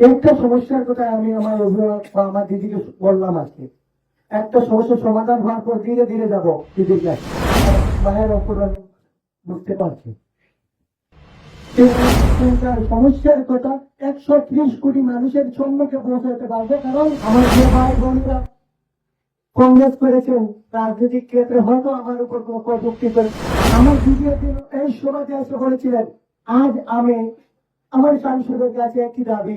একটা সমস্যার কথা আমি আমার অভিভাবক বা আমার দিদিকে বললাম আজকে। একটা সমস্যার সমাধান হওয়ার পর ধীরে ধীরে যাব দিদির কাছে। মায়ের আমি বুঝতে পারছি। সমস্যার কথা একশো ত্রিশ কোটি মানুষের সম্মুখে পৌঁছাতে পারবে কারণ আমার যে ভাই বোনেরা কংগ্রেস করেছেন রাজনৈতিক ক্ষেত্রে হয়তো আমার উপর কোনো কটুক্তি করে। আমার দ্বিতীয় দিন এই সভাতে এসে বলেছিলেন, আজ আমি, আমার সাংসদের কাছে একটি দাবি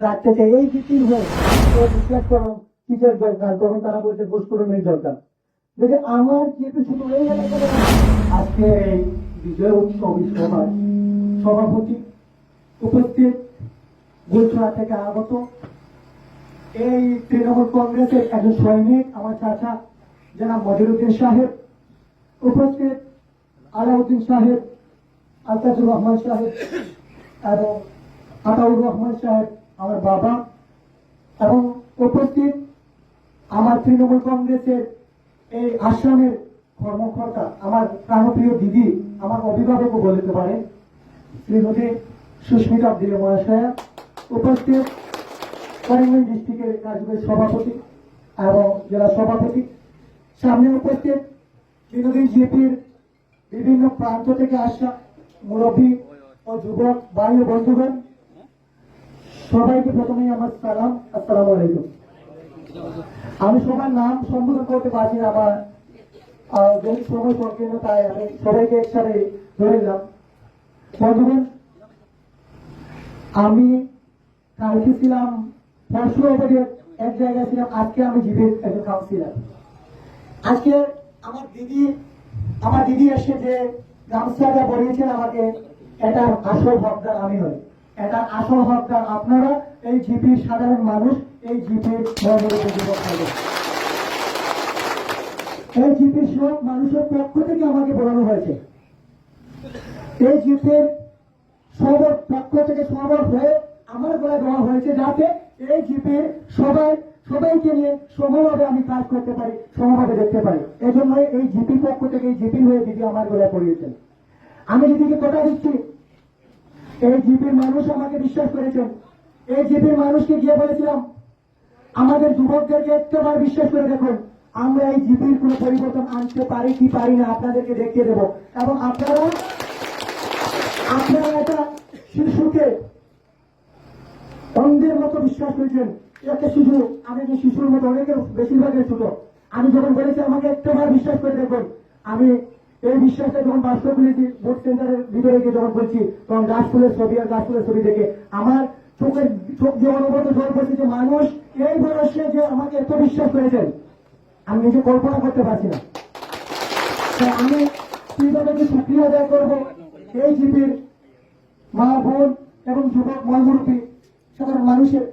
রাখতে চাই এই ভিত্তির হয়ে বিশ্বাস করুন কিসের দরকার? তখন তারা বলছে ঘুষকরণের দরকার। দেখে আমার যেহেতু শুধু এলাকায় আজকে এই বিজয় উৎসব সভায় সভাপতি উপস্থিত গুজরাট থেকে আগত এই তৃণমূল কংগ্রেসের একজন সৈনিক, আমার চাচা, জনাব মজিরুদ্দিন সাহেব উপস্থিত, আলাউদ্দিন সাহেব আলতাজুর রহমান সাহেব এবং আতাউর রহমান সাহেব আমার বাবা এবং উপস্থিত আমার তৃণমূল কংগ্রেসের এই আসামের কর্মকর্তা, আমার প্রাণপ্রিয় দিদি, আমার অভিভাবকও বলতে পারেন, শ্রীমতী সুস্মিতা দিল মহাশয়া, উপস্থিত করিমগঞ্জ ডিস্ট্রিক্টের কার্যকরী সভাপতি এবং জেলা সভাপতি, সামনে উপস্থিত বিনোদী জিপির বিভিন্ন প্রান্ত থেকে আসা মুরব্বী ও যুবক, বাড়ির বন্ধুগণ সবাইকে প্রথমেই আমার সালাম, আসসালামু আলাইকুম। আমি সবার নাম সম্বোধন করতে পারছি না, আমার যেহেতু সময় সংকীর্ণ, তাই আমি সবাইকে একসাথে ধরে নিলাম। বন্ধুগণ, আমি কালকে ছিলাম, পরশু এক জায়গায় ছিলাম, আজকে আমি জীবিত একজন কাউন্সিলার। আজকে আমার দিদি আমার দিদি এসে যে গামছাটা বলিয়েছেন আমাকে এটা আসল হকদার আমি নই। এটার আসল হকদার আপনারা, এই জিপির সাধারণ মানুষ, এই জিপির এই জিপির সব মানুষের পক্ষ থেকে আমাকে বলানো হয়েছে। এই জিপের সবার পক্ষ থেকে সবার হয়ে আমার গলায় দেওয়া হয়েছে যাতে এই জিপের সবাই, সবাইকে নিয়ে সমভাবে আমি কাজ করতে পারি সমভাবে দেখতে পারি। এই জন্য এই জিপির পক্ষ থেকে এই জিপির হয়ে দিদি আমার গলায় পড়িয়েছেন। আমি দিদিকে কথা দিচ্ছি। এই জিপির মানুষ আমাকে বিশ্বাস করেছেন এই জিপির মানুষকে গিয়ে বলেছিলাম, আমাদের যুবকদেরকে একটাবার বিশ্বাস করে দেখুন আমরা এই জিপির কোনো পরিবর্তন আনতে পারি কি পারি না আপনাদেরকে দেখিয়ে দেবো। এবং আপনারা আপনারা একটা শিশুকে অন্ধের মতো বিশ্বাস করেছেন। একটা শিশু, আমি যে শিশুর মতো, অনেকের বেশিরভাগের ছোট। আমি যখন বলেছি, আমাকে একটাবার বিশ্বাস করে দেখুন আমি এই বিশ্বাসটা যখন বাস্তব করেছি ভোট সেন্টারের ভিতরে গিয়ে যখন বলছি তখন গাছ ফুলের ছবি আর গাছ ফুলের ছবি দেখে আমার চোখের চোখ যে অনুভূত জল পড়ছে যে মানুষ এই বয়সে যে আমাকে এত বিশ্বাস করেছেন, আমি নিজে কল্পনা করতে পারছি না। আমি কীভাবে কি সুক্রিয়া আদায় করব এই জিপির মা বোন এবং যুবক মহামুরব্বী সাধারণ মানুষের,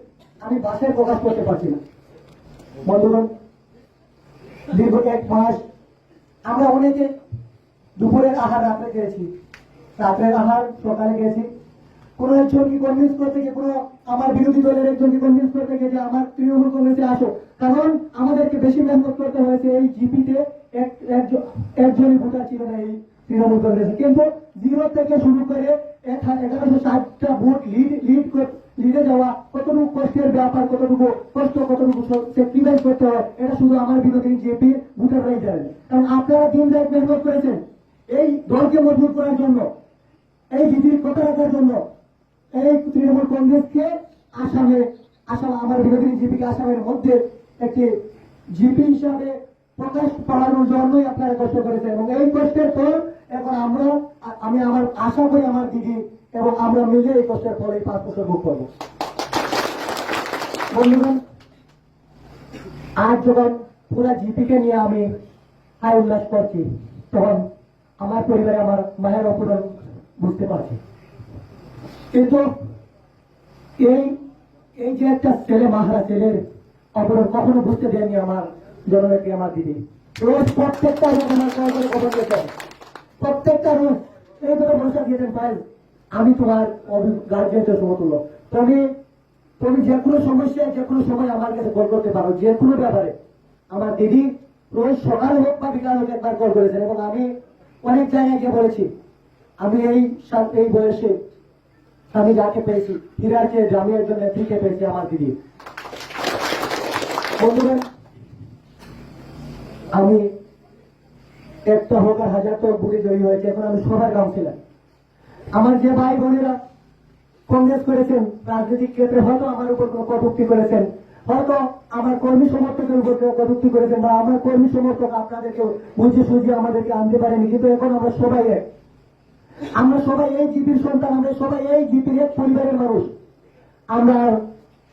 আমি বাসায় প্রকাশ করতে পারছি না। বন্ধুগণ, দীর্ঘ এক মাস আমরা অনেকে দুপুরের আহার রাত্রে খেয়েছি। রাত্রের আহার সকালে গেছি কোন একজনকে কনভিন্স করতে গিয়ে কোনো আমার বিরোধী দলের একজনকে কনভিন্স করতে গিয়ে যে আমার তৃণমূল কংগ্রেসে আসো কারণ আমাদেরকে বেশি মেহনত করতে হয়েছে এই জিপিতে। এক একজন- একজনই ভোটার ছিল না এই তৃণমূল কংগ্রেসে। কিন্তু জিরো থেকে শুরু করে এগারোশো ষাটটা ভোট লিড লিড লিডে যাওয়া, কতটুকু কষ্টের ব্যাপার, কতটুকু কষ্ট, কতটুকু স্যাক্রিফাইস করতে হয়, এটা শুধু আমার বিরোধী জেপি ভোটাররাই জানেন। কারণ আপনারা দিন রাত মেহনত করেছেন। এই দলকে মজবুত করার জন্য, এই জিপির কথা রাখার জন্য, এই তৃণমূল কংগ্রেসকে আসামে আসাম, আমার বিরোধী জিপিকে আসামের মধ্যে একটি জিপি হিসাবে প্রকাশ পাওয়ানোর জন্যই আপনারা কষ্ট করেছেন। এবং এই কষ্টের পর এখন আমরা, আমি আমার আশা করি আমার দিদি এবং আমরা মিলে এই কষ্টের ফল এই পাঁচ বছর ভোগ করব। বন্ধুগণ, আজ যখন পুরা জিপিকে নিয়ে আমি হাই উল্লাস করছি, তখন আমার পরিবারে আমার মায়ের অপরাধ বুঝতে পারছি। কিন্তু এই এই যে একটা ছেলে, মাহারা ছেলের অপরাধ কখনো বুঝতে দেয়নি আমার জননেত্রী, আমার দিদি। রোজ প্রত্যেকটা রোজ আমার কল খবর দিয়েছেন প্রত্যেকটা রোজ এই এইভাবে ভরসা দিয়েছেন ভাই আমি তোমার গার্জিয়ানের সমতুল্য। তুমি তুমি যে কোনো সমস্যায়, যে কোনো সময় আমার কাছে কল করতে পারো, যে কোনো ব্যাপারে। আমার দিদি রোজ সকাল হোক বা বিকাল হোক একবার কল করেছেন এবং আমি অনেক জায়গায় গিয়ে বলেছি, আমি এই এই বয়সে আমি যাকে পেয়েছি, হীরার চেয়ে জামিয়ার জন্য ফ্রিকে পেয়েছি আমার দিদি। বন্ধুরা, আমি একটা হোক আর হাজার তো বুকে জয়ী হয়েছে, এখন আমি সবার কাউন্সিলার। আমার যে ভাই বোনেরা কংগ্রেস করেছেন, রাজনৈতিক ক্ষেত্রে হয়তো আমার উপর কোনো কটূক্তি করেছেন হয়তো আমার কর্মী সমর্থকের উপর কটূক্তি করেছেন বা আমার কর্মী সমর্থক আপনাদেরকে বুঝে সুঝিয়ে আমাদেরকে আনতে পারেনি, কিন্তু এখন আমরা সবাই এক। আমরা সবাই এই জিপির সন্তান, আমরা সবাই এই জিপির এক পরিবারের মানুষ। আমরা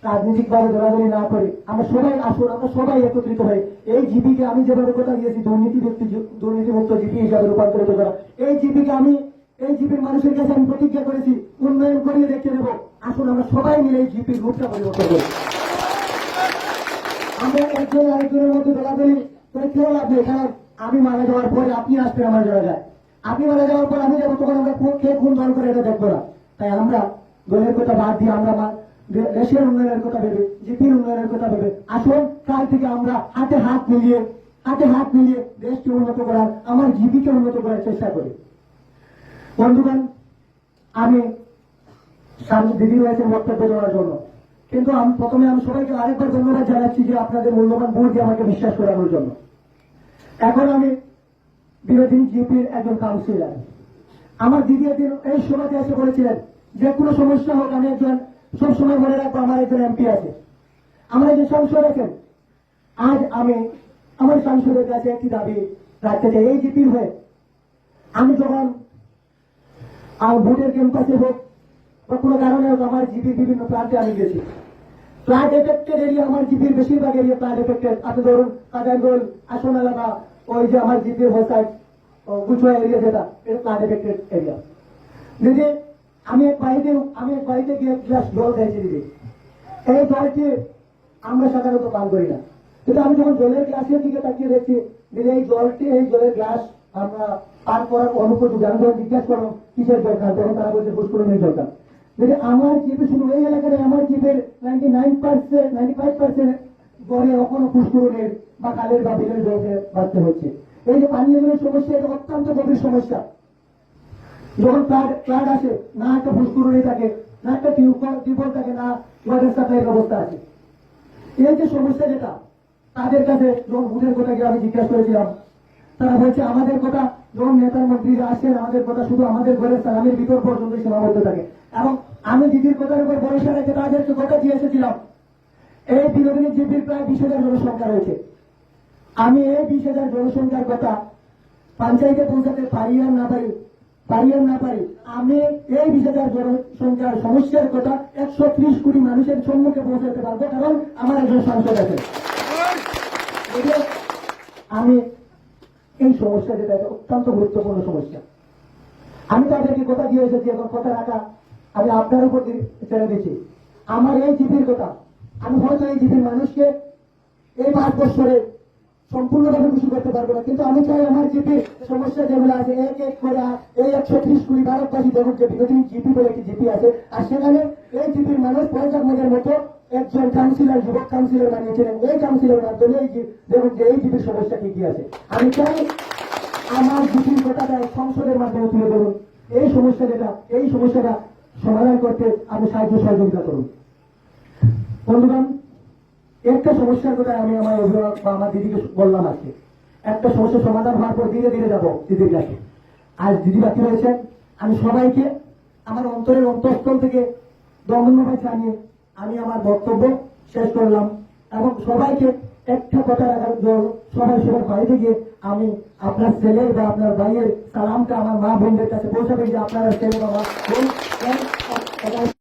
রাজনৈতিক ভাবে দৌড়াদৌড়ি না করে আমরা সবাই আসুন, আমরা সবাই একত্রিত হই। এই জিপিকে আমি যেভাবে কথা দিয়েছি, দুর্নীতি ব্যক্তি দুর্নীতিমুক্ত জিপি হিসাবে রূপান্তরিত করা। এই জিপিকে আমি, এই জিপির মানুষের কাছে আমি প্রতিজ্ঞা করেছি, উন্নয়ন করিয়ে দেখে দেব আসুন, আমরা সবাই মিলে এই জিপির রূপটা পরিবর্তন করি। আমরা একজন আরেকজনের মধ্যে দৌড়াদৌড়ি করে কেউ লাভ নেই। আমি মারা যাওয়ার পরে আপনি আসবেন আমার জায়গায়। আপনি মারা যাওয়ার পর আমি যাব, তখন আমরা কে খুন দল করে এটা দেখব না। তাই আমরা দলের কথা বাদ দিয়ে আমরা দেশের উন্নয়নের কথা ভেবে, জিপির উন্নয়নের কথা ভেবে, আসুন, কাল থেকে আমরা হাতে হাত মিলিয়ে, হাতে হাত মিলিয়ে দেশকে উন্নত করার, আমার জীবিকা উন্নত করার চেষ্টা করি। বন্ধুগণ, আমি সামনে দিদি রয়েছে বক্তব্য দেওয়ার জন্য কিন্তু আমি প্রথমে আমি সবাইকে আরেকবার ধন্যবাদ জানাচ্ছি যে আপনাদের মূল্যবান ভোট দিয়ে আমাকে বিশ্বাস করানোর জন্য। এখন আমি বিরোধী জিপির একজন কাউন্সিলর আমার দিদি একদিন এই সভাতে এসে বলেছিলেন যে, কোনো সমস্যা হোক, আমি একজন সবসময় মনে রাখব আমার একজন এমপি আছে। আমার একজন সংসদ আছেন। আজ আমি আমার সংসদের কাছে একটি দাবি রাখতে চাই। এই জিপির হয়ে আমি যখন আর ভোটের ক্যাম্পাসে হোক বা কোনো কারণে আমার জিপির বিভিন্ন প্লান্টে আমি গেছি। ফ্লাড এফেক্টেড এরিয়া আমার জিপির বেশিরভাগ এরিয়া ফ্লাড এফেক্টেড আপনি ধরুন কাদারগোল আসন এলাকা ওই যে আমার জিপির হোসাইড গুচুয়া এরিয়া যেটা এটা ফ্লাড এফেক্টেড এরিয়া দিদি আমি এক বাড়িতে, আমি এক বাড়িতে গিয়ে গ্লাস জল খেয়েছি দিদি এই জলটি আমরা সাধারণত পান করি না। কিন্তু আমি যখন জলের গ্লাসের দিকে তাকিয়ে দেখছি দিদি এই জলটি, এই জলের গ্লাস আমরা পান করার অনুপযোগী। আমি যখন জিজ্ঞাসা করো কিসের দরকার? তখন তারা বলছে ফুসকুরনের দরকার। যদি আমার জিপে শুধু এই এলাকায় আমার জিপের ninety nine percent ninety five percent গড়ে এখনও ফুসকুরনের বা কালের বা বিলের জলকে বাঁচতে হচ্ছে। এই যে পানীয় জলের সমস্যা, এটা অত্যন্ত গভীর সমস্যা। যখন ফ্লাড ফ্লাড আসে, না একটা ফুসকুরনি থাকে, না একটা টিউবওয়েল টিউবওয়েল থাকে, না ওয়াটার সাপ্লাইয়ের ব্যবস্থা আছে। এই যে সমস্যা যেটা, তাদের কাছে যখন ভোটের কথা গিয়ে আমি জিজ্ঞাসা করেছিলাম তারা বলছে আমাদের কথা যখন নেতার মন্ত্রীরা আসেন আমাদের কথা শুধু আমাদের ঘরের সালামের ভিতর পর্যন্ত সীমাবদ্ধ থাকে। এবং আমি দিদির কথার উপর ভরসা রেখে তাদেরকে কথা দিয়ে এসেছিলাম। এই বিনোদিনী জিপির প্রায় বিশ হাজার জনসংখ্যা রয়েছে। আমি এই বিশ হাজার জনসংখ্যার কথা পঞ্চায়েতে পৌঁছাতে পারি আর না পারি পারি আর না পারি আমি এই বিশ হাজার জনসংখ্যার সমস্যার কথা একশো ত্রিশ কোটি মানুষের সম্মুখে পৌঁছাতে পারব কারণ আমার একজন সাংসদ আছে আমি এই সমস্যা যেটা এটা অত্যন্ত গুরুত্বপূর্ণ সমস্যা। আমি তাদেরকে কথা দিয়ে এসেছি, এখন কথা রাখা, আমি আপনার উপর ছেড়ে দিচ্ছি। আমার এই জিপির কথা, আমি হয়তো এই জিপির মানুষকে এই পাঁচ বছরে সম্পূর্ণভাবে খুশি করতে পারব না, কিন্তু আমি চাই আমার জিপির সমস্যা যেগুলো আছে, এক এক করে এই একশো ত্রিশ কুড়ি ভারতবাসী দেখুক যে বিরোধী জিপি বলে একটি জিপি আছে, আর সেখানে এই জিপির মানুষ পঞ্চাশ মতো একজন কাউন্সিলর, যুবক কাউন্সিলর বানিয়েছিলেন, এই কাউন্সিলর মাধ্যমে এই দেখুন যে এই জিপির সমস্যা কি কি আছে। আমি চাই আমার জিপির কথাটা সংসদের মাধ্যমে তুলে ধরুন। এই সমস্যা যেটা, এই সমস্যাটা সমাধান করতে আমি সাহায্য সহযোগিতা করুন। বন্ধুগণ, একটা সমস্যার কথা আমি আমার অভিভাবক বা আমার দিদিকে বললাম আজকে। একটা সমস্যার সমাধান হওয়ার পর ধীরে ধীরে যাব দিদির কাছে। আজ দিদি বাকি রয়েছেন। আমি সবাইকে আমার অন্তরের অন্তঃস্থল থেকে ধন্যবাদ জানিয়ে আমি আমার বক্তব্য শেষ করলাম। এবং সবাইকে একটা কথা রাখার জন্য সবাই সবার বাড়িতে গিয়ে আমি আপনার ছেলের বা আপনার ভাইয়ের সালামটা আমার মা বোনদের কাছে পৌঁছাবে যে আপনারা ছেলে বা মা বোন